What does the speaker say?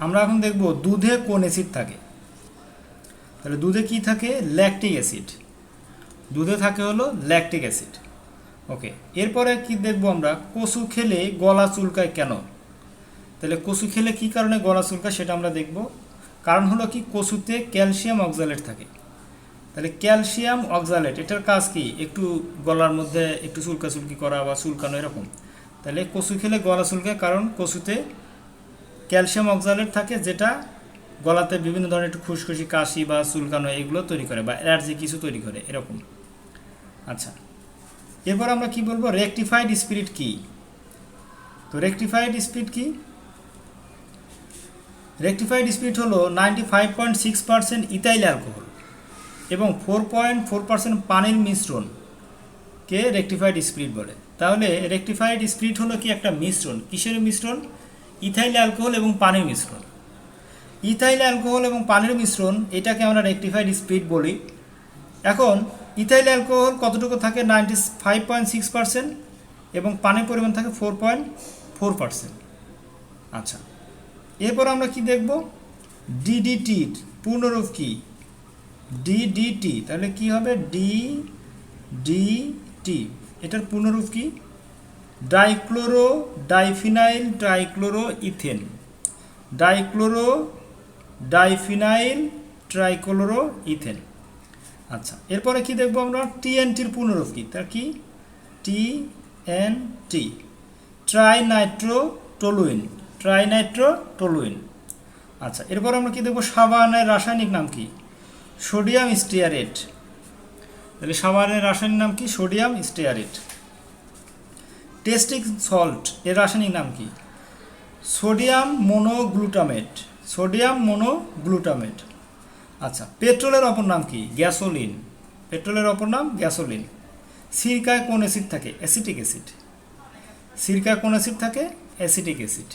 আমরা এখন দেখব দুধে কোন অ্যাসিড থাকে। তাহলে দুধে কি থাকে? Lactic acid. দুধে থাকে হলো ল্যাকটিক অ্যাসিড। ওকে, এরপরে কি দেখব আমরা? কচু খেলে গলা চুলকায় কেন? তাহলে কচু খেলে কি কারণে গলা চুলকায় সেটা আমরা দেখব। কারণ হলো কি, কচুতে ক্যালসিয়াম অক্সালেট থাকে। তাহলে ক্যালসিয়াম অক্সালেট এটার কাজ কি? একটু গলার মধ্যে একটু চুলকাচুলকি করা বা চুলকানো এরকম। তাহলে কচু খেলে গলা চুলকায় কারণ কচুতে ক্যালসিয়াম অক্সালেট থাকে যেটা গলাতে বিভিন্ন ধরনের একটু খুশখুশি, কাশি বা চুলকানো এগুলো তৈরি করে বা অ্যালার্জি কিছু তৈরি করে, এরকম। আচ্ছা এরপর আমরা কি বলব? রেকটিফাইড স্পিরিট কি? তো রেকটিফাইড স্পিরিট কি? রেকটিফাইড স্পিরিট হলো ninety five point six percent ethyl alcohol এবং ফোর পয়েন্ট, ফোর পার্সেন্ট পানির মিশ্রণ কে রেকটিফাইড স্পিরিট বলে। তাহলে রেকটিফাইড স্পিরিট হলো কি একটা মিশ্রণ? কিসের মিশ্রণ? ইথাইল অ্যালকোহল এবং পানির মিশ্রণ। ইথাইল অ্যালকোহল এবং পানির মিশ্রণ, এটাকে আমরা রেকটিফাইড স্পিড বলি। এখন, ইথাইল অ্যালকোহল কতটুকু থাকে? Ninety five point six percent এবং পানির পরিমাণ থাকে ফোর পয়েন্ট ফোর পার্সেন্ট। আচ্ছা এরপর আমরা কি দেখব? ডিডিটির পূর্ণরূপ কি? ডিডিটি তাহলে কি হবে? ডি ডিটি এটার পূর্ণরূপ কি? Dichloro diphenyl trichloro ethane dichloro diphenyl trichloro ethane আচ্ছা এরপরে কি দেখব আমরা? টিএনটির পূর্ণরূপ কি তার কি? T N T. Trinitro toluene trinitro toluene আচ্ছা এরপর আমরা কি দেখব? সাবানের রাসায়নিক নাম কি? Sodium stearate. তাহলে সাবানের রাসায়নিক নাম কি? Sodium stearate. টেস্টিক সল্ট, এর রাসায়নিক নাম কি? Sodium monoglutamate sodium monoglutamate. আচ্ছা পেট্রোলের অপর নাম কি? গ্যাসোলিন। পেট্রোলের অপর নাম গ্যাসোলিন। সিরকায় কোন অ্যাসিড থাকে? Acetic acid. সিরকায় কোন অ্যাসিড থাকে? Acetic acid.